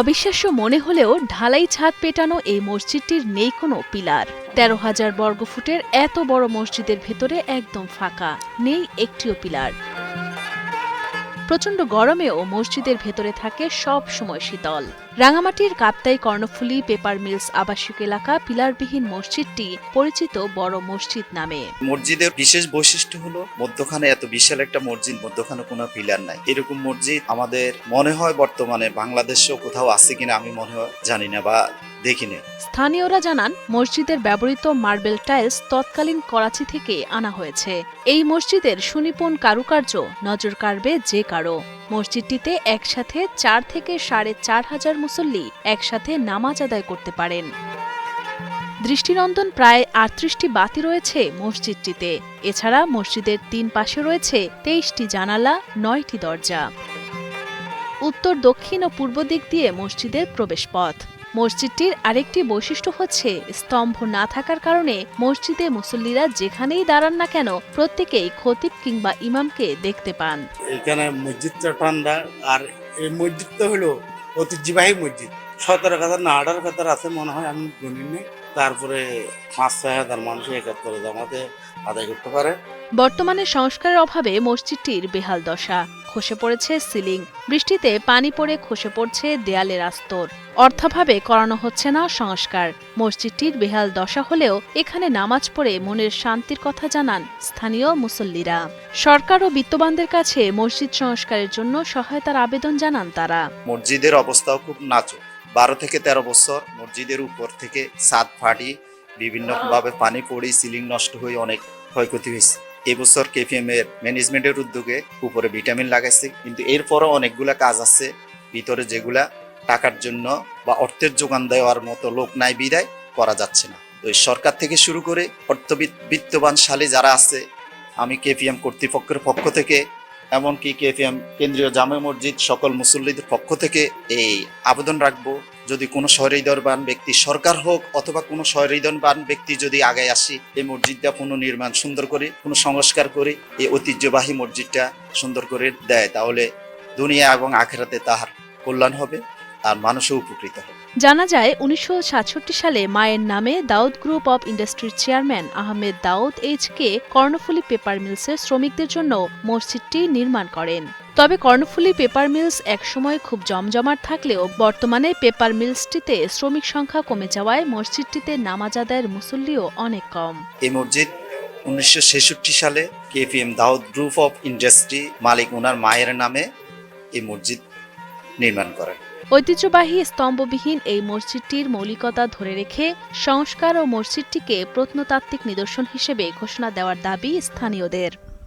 অবিশ্বাস্য মনে হলেও ঢালাই ছাদ পেটানো এই মসজিদটির নেই কোনো পিলার। তেরো হাজার বর্গফুটের এত বড় মসজিদের ভেতরে একদম ফাঁকা, নেই একটিও পিলার। প্রচণ্ড গরমেও মসজিদের ভেতরে থাকে সব সময় শীতল। রাঙামাটির কাপ্তাই কর্ণফুলী, পেপার মিলস আবাসিক এলাকা, পিলারবিহীন মসজিদটি পরিচিত বড় মসজিদ নামে। মসজিদের বিশেষ বৈশিষ্ট্য হলো, মধ্যখানে এত বিশাল একটা মসজিদ, মধ্যখানে কোনো পিলার নাই। এরকম মসজিদ আমাদের মনে হয় বর্তমানে বাংলাদেশেও কোথাও আছে কিনা আমি মনে হয় জানি না বা দেখিনি স্থানীয়রা জানান, মসজিদের ব্যবহৃত মার্বেল টাইলস তৎকালীন করাচি থেকে আনা হয়েছে। এই মসজিদের সুনিপুণ কারুকার্য নজর কাড়বে যে কারও। মসজিদটিতে একসাথে চার থেকে সাড়ে চার হাজার মুসল্লি একসাথে নামাজ আদায় করতে পারেন। দৃষ্টিনন্দন প্রায় আটত্রিশটি বাতি রয়েছে মসজিদটিতে। এছাড়া মসজিদের তিন পাশে রয়েছে তেইশটি জানালা, নয়টি দরজা। উত্তর, দক্ষিণ ও পূর্ব দিক দিয়ে মসজিদের প্রবেশপথ। মসজিদটির আরেকটি বৈশিষ্ট্য হচ্ছে, স্তম্ভ না থাকার কারণে মসজিদে মুসল্লিরা যেখানেই দাঁড়ান না কেন, প্রত্যেকেই খতিব কিংবা ইমামকে দেখতে পান। এখানে মসজিদটা ঠান্ডা আর এই মসজিদটা হলো ঐতিহ্যবাহী মসজিদ। সতেরো কাতার না, আঠারো কাতার আছে মনে হয়, আমি গুনি তারপরে পাঁচ, ছয় হাজার মানুষ একাত্তরে জমাতে আদায় করতে পারে। বর্তমানে সংস্কারের অভাবে মসজিদটির বেহাল দশা। খসে পড়েছে সিলিং। বৃষ্টিতে পানি পড়ে খসে পড়ছে দেয়ালের আস্তর। অর্থাভাবে করানো হচ্ছে না সংস্কার। মসজিদটির বেহাল দশা হলেও এখানে নামাজ পড়ে মনের শান্তির কথা জানান স্থানীয় মুসল্লিরা। সরকার ও বিত্তবানদের কাছে মসজিদ সংস্কারের জন্য সহায়তার আবেদন জানান তারা। মসজিদের অবস্থাও খুব নাজুক। বারো থেকে তেরো বছর মসজিদের উপর থেকে ছাদ ফাটি, বিভিন্নভাবে পানি পড়ে সিলিং নষ্ট হয়ে অনেক ক্ষয়ক্ষতি হয়েছে। এবছর কেপিএম এর ম্যানেজমেন্টের উদ্যোগে উপরে ভিটামিন লাগাইছে। কিন্তু এরপরও অনেকগুলা কাজ আছে। ভিতরে যেগুলা টাকার জন্য বা অর্থের যোগান দেওয়ার মতো লোক নাই বিদায় করা যাচ্ছে না। তো সরকার থেকে শুরু করে অর্থবিদ- বিত্তবানশালী যারা আছে, আমি কেপিএম কর্তৃপক্ষের পক্ষ থেকে এমনকি কেএফএম কেন্দ্রীয় জামে মসজিদ সকল মুসল্লিদের পক্ষ থেকে এই আবেদন রাখব। যদি কোনো সহৃদয়বান ব্যক্তি সরকার হোক অথবা কোনো সহৃদয়বান ব্যক্তি যদি আগে আসি, এই মসজিদটা পুনর্নির্মাণ সুন্দর করে কোনো সংস্কার করে, এই ঐতিহ্যবাহী মসজিদটা সুন্দর করে দেয়, তাহলে দুনিয়া এবং আখেরাতে তাহার কল্যাণ হবে। আর মানুষও উপকৃত হবে। জানা যায় উনিশশো সালে মায়ের নামে দাউদ গ্রুপ অব ইন্ডাস্ট্রির chairman Ahmed Dawood HK Karnaphuli paper মিলসের শ্রমিকদের জন্য মসজিদটি নির্মাণ করেন। তবে কর্ণফুলী পেপার মিলস একসময় খুব জমজমাট থাকলেও বর্তমানে পেপার মিলসটিতে শ্রমিক সংখ্যা কমে যাওয়ায় মসজিদটিতে নামাজ আদায়ের মুসল্লিও অনেক কম। এই মসজিদ উনিশশো ছেষট্টি সালে KPM Dawood group of industry মালিক ওনার মায়ের নামে এই মসজিদ নির্মাণ করেন। ঐতিহ্যবাহী স্তম্ভবিহীন এই মসজিদটির মৌলিকতা ধরে রেখে সংস্কার ও মসজিদটিকে প্রত্নতাত্ত্বিক নিদর্শন হিসেবে ঘোষণা দেওয়ার দাবি স্থানীয়দের।